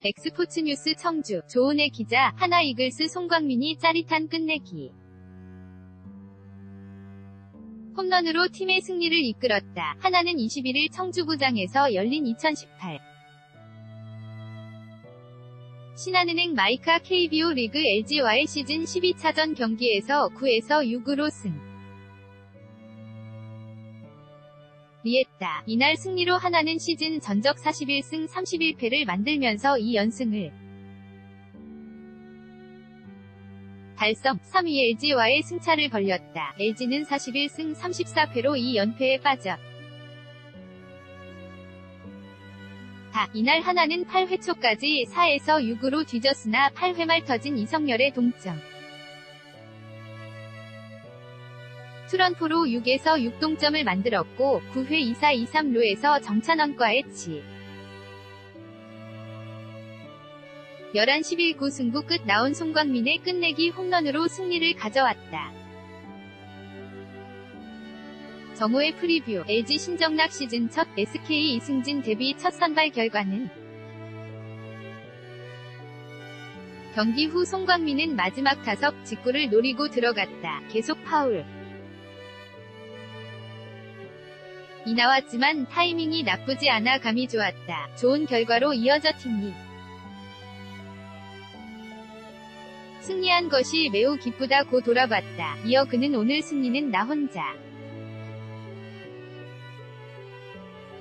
엑스포츠 뉴스 청주, 조은혜 기자, 하나 이글스 송광민이 짜릿한 끝내기. 홈런으로 팀의 승리를 이끌었다. 하나는 21일 청주구장에서 열린 2018 신한은행 마이카 KBO 리그 LG와의 시즌 12차전 경기에서 9에서 6으로 승. 리했다. 이날 승리로 하나는 시즌 전적 41승 31패를 만들면서 2연승을 달성 3위 LG와의 승차를 벌렸다. LG는 41승 34패로 2연패에 빠져 다. 이날 하나는 8회 초까지 4에서 6으로 뒤졌으나 8회 말 터진 이성열의 동점. 투런포로 6에서 6동점을 만들었고 9회 2사 2-3루에서 정찬원과의 치. 11 11구 승부 끝 나온 송광민의 끝내기 홈런으로 승리를 가져왔다. 정호의 프리뷰 LG 신정락 시즌 첫 SK 이승진 데뷔 첫 선발 결과는 경기 후 송광민은 마지막 타석 직구를 노리고 들어갔다. 계속 파울. 이 나왔지만 타이밍이 나쁘지 않아 감이 좋았다. 좋은 결과로 이어져 팀이 승리한 것이 매우 기쁘다고 돌아봤다. 이어 그는 오늘 승리는 나 혼자.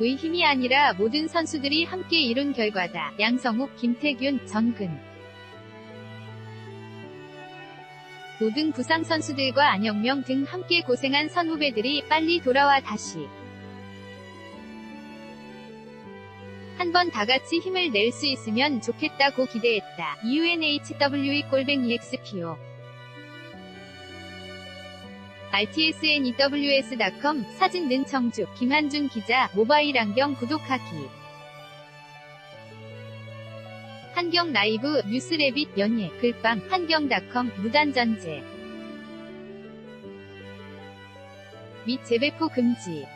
의 힘이 아니라 모든 선수들이 함께 이룬 결과다. 양성욱, 김태균, 정근. 모든 부상 선수들과 안영명 등 함께 고생한 선후배들이 빨리 돌아와 다시 한번 다같이 힘을 낼 수 있으면 좋겠다고 기대했다. UNHWE 골뱅이 XPO rtsnews.com 사진 는 청주 김한준 기자 모바일 안경 구독하기. 한경 라이브 뉴스레빗 연예 글빵 한경닷컴 무단전제. 및 재배포 금지